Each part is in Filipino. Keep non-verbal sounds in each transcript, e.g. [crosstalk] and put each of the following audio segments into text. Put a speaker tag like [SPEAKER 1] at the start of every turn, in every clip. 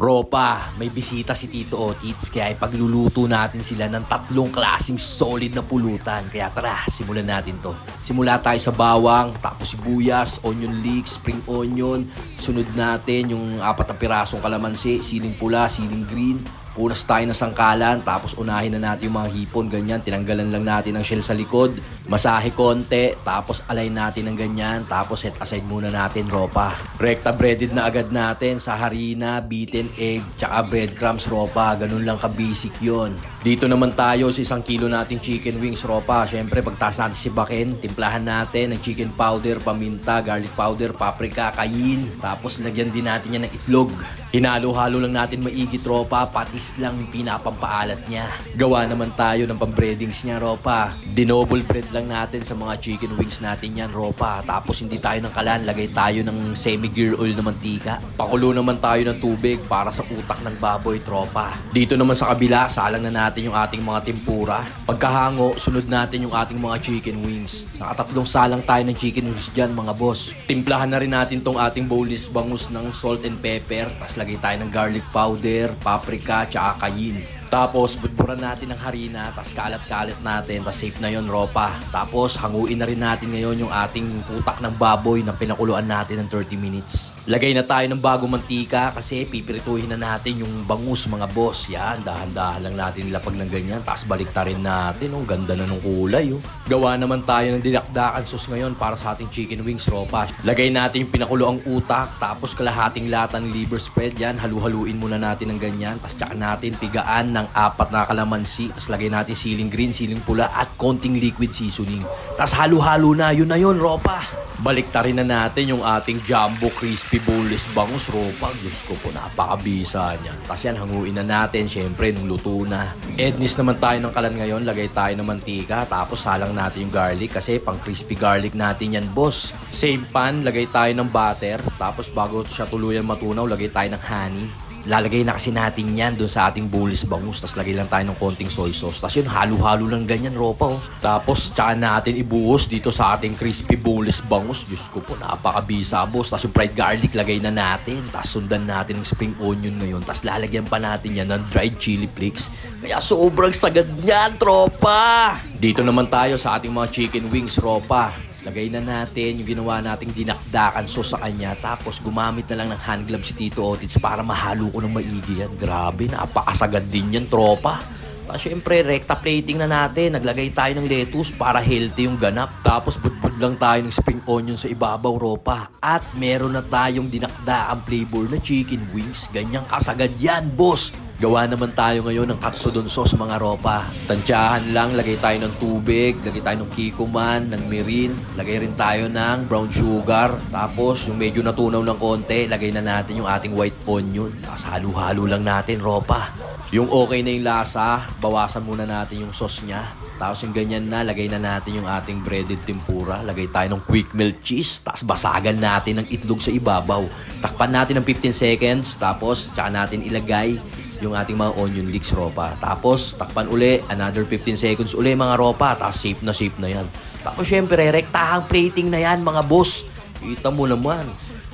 [SPEAKER 1] Ropa, may bisita si Tito Otits kaya ipagluluto natin sila ng tatlong klasing solid na pulutan. Kaya tara, simulan natin to. Simula tayo sa bawang, tapos sibuyas, onion leeks, spring onion. Sunod natin yung apat na pirasong kalamansi, siling pula, siling green. Punas tayo ng sangkalan, tapos unahin na natin yung mga hipon, ganyan. Tinanggalan lang natin ang shell sa likod. Masahe konti, tapos align natin ng ganyan. Tapos set aside muna natin ropa. Rekta breaded na agad natin sa harina, beaten egg, tsaka breadcrumbs ropa. Ganun lang ka-basic yon. Dito naman tayo sa isang kilo nating chicken wings ropa. Siyempre, pagtaas natin si Baken, timplahan natin ng chicken powder, paminta, garlic powder, paprika, kayin. Tapos lagyan din natin yan ng itlog. Hinalo-halo lang natin maigi tropa, patis lang yung pinapampaalat niya. Gawa naman tayo ng pambreadings niya, ropa. Dinoble bread lang natin sa mga chicken wings natin yan, ropa. Tapos hindi tayo ng kalan, lagay tayo ng semi-gear oil na mantika. Pakulo naman tayo ng tubig para sa utak ng baboy, tropa. Dito naman sa kabila, salang na natin yung ating mga tempura. Pagkahango, sunod natin yung ating mga chicken wings. Nakatatlong salang tayo ng chicken wings dyan, mga boss. Timplahan na rin natin tong ating boneless bangus ng salt and pepper. Tapos lagay tayo ng garlic powder, paprika, tsaka kayin. Tapos, budburan natin ng harina, tapos kalat-kalat natin, tapos safe na yon ropa. Tapos, hanguin na rin natin ngayon yung ating putak ng baboy na pinakuluan natin ng 30 minutes. Lagay na tayo ng bagong mantika kasi pipirituhin na natin yung bangus mga boss. Yan, dahan-dahan lang natin ilapag ng ganyan. Tapos balik rin natin. Ang ganda na ng kulay. Oh. Gawa naman tayo ng dinakdakan sauce ngayon para sa ating chicken wings ropa. Lagay natin yung pinakuloang utak, tapos kalahating lata ng liver spread. Yan, halu-haluin muna natin ng ganyan. Tapos tsaka natin pigaan ng apat na kalamansi. Tapos lagay natin siling green, siling pula at konting liquid seasoning. Tapos halo-halo na. Yun na yun, ropa. Baliktarin na natin yung ating jumbo crispy boneless bangus ropa. Diyos ko po, napakabisa niya. Tapos yan, hanguin na natin. Siyempre, nung luto na. Ednis naman tayo ng kalan ngayon. Lagay tayo ng mantika. Tapos salang natin yung garlic kasi pang crispy garlic natin yan, boss. Same pan, lagay tayo ng butter. Tapos bago siya tuluyan matunaw, lagay tayo ng honey. Lalagay na kasi natin yan doon sa ating boneless bangus. Tapos lagay lang tayo ng konting soy sauce. Tapos yun, halo-halo lang ganyan, ropa. Oh. Tapos tsaka natin ibuhos dito sa ating crispy boneless bangus. Diyos ko po, napakabisa, boss. Tapos yung fried garlic, lagay na natin. Tapos sundan natin ng spring onion ngayon. Tapos lalagyan pa natin yan ng dried chili flakes. Kaya sobrang sagad niyan, tropa! Dito naman tayo sa ating mga chicken wings, ropa. Lagay na natin yung ginawa nating dinakdakan so sa kanya. Tapos gumamit na lang ng hand glove si Tito Otits para mahalo ko ng maigi yan. Grabe, napakasagad din yan, tropa. Tapos syempre, recta plating na natin. Naglagay tayo ng lettuce para healthy yung ganap. Tapos budbud lang tayo ng spring onion sa ibabaw, ropa. At meron na tayong dinakdaang flavor na chicken wings. Ganyang kasagad yan, boss. Gawa naman tayo ngayon ng katsudon sauce mga ropa. Tansyahan lang, lagay tayo ng tubig, lagay tayo ng kikuman, ng mirin, lagay rin tayo ng brown sugar. Tapos yung medyo natunaw ng konti, lagay na natin yung ating white onion. Tapos halo-halo lang natin ropa. Yung okay na yung lasa, bawasan muna natin yung sauce niya. Tapos yung ganyan na, lagay na natin yung ating breaded tempura. Lagay tayo ng quick melt cheese. Tapos basagan natin ng itlog sa ibabaw. Takpan natin ng 15 seconds. Tapos tsaka natin ilagay yung ating mga onion leeks ropa. Tapos, takpan uli, another 15 seconds uli mga ropa. Tapos, safe na safe na yan. Tapos, syempre, rektahang plating na yan mga boss. Kita mo naman.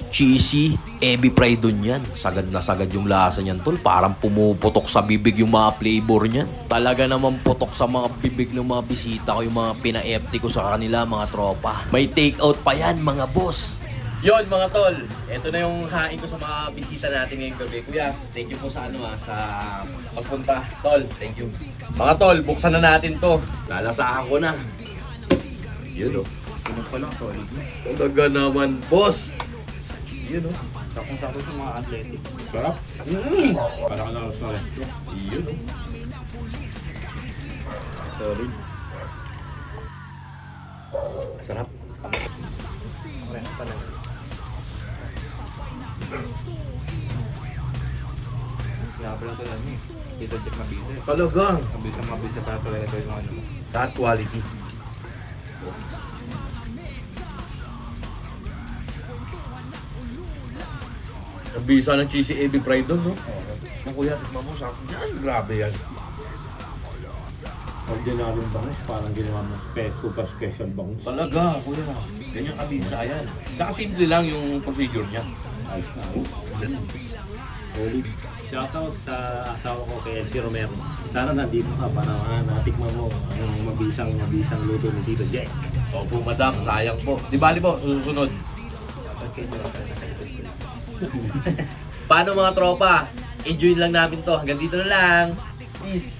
[SPEAKER 1] Cheesy, ebi fried dun yan. Sagad na sagad yung lasa niyan, tol. Parang pumuputok sa bibig yung mga flavor niyan. Talaga naman putok sa mga bibig ng mga bisita ko, yung mga pina-empty ko sa kanila, mga tropa. May take out pa yan, mga boss. Yon mga tol, ito na yung hain ko sa mga bisita natin ngayong gabi. Kuya, thank you po sa ano ah, sa pagpunta. Tol, thank you. Mga tol, buksan na natin to. Lalasahan ko na. Yun oh.
[SPEAKER 2] Ano pa lang, na.
[SPEAKER 1] Talaga naman, boss. Yun oh.
[SPEAKER 2] Sakong-sakto sa mga athletic.
[SPEAKER 1] Sarap.
[SPEAKER 2] Mm. Para ka na sa restaurant.
[SPEAKER 1] Yun oh.
[SPEAKER 2] Solid.
[SPEAKER 1] Sarap.
[SPEAKER 2] Kaya pala ito lang eh. Dito dito mabisa.
[SPEAKER 1] Talaga.
[SPEAKER 2] Mabisa mabisa para talaga ito yung ano.
[SPEAKER 1] That quality. Nabisa ng cheesy ebi fried doon, no? Ang kuya, tikman mo sa akin. Yan, grabe yan.
[SPEAKER 2] Ordinaryong bangus, parang ginawa mo spe- super special bangus.
[SPEAKER 1] Talaga, kuya. Ganyan kabisa yan. Saka simple lang yung procedure niya.
[SPEAKER 2] Ayos na. Solid. Shoutout sa asawa ko kay Elsie Romero. Sana nandito ka para uh, natikman mo ang mabisang mabisang luto ni Tito Jack.
[SPEAKER 1] Opo, madam. Sayang po. Di bali po, susunod. [laughs] Paano mga tropa? Enjoy lang namin to. Hanggang dito na lang. Peace.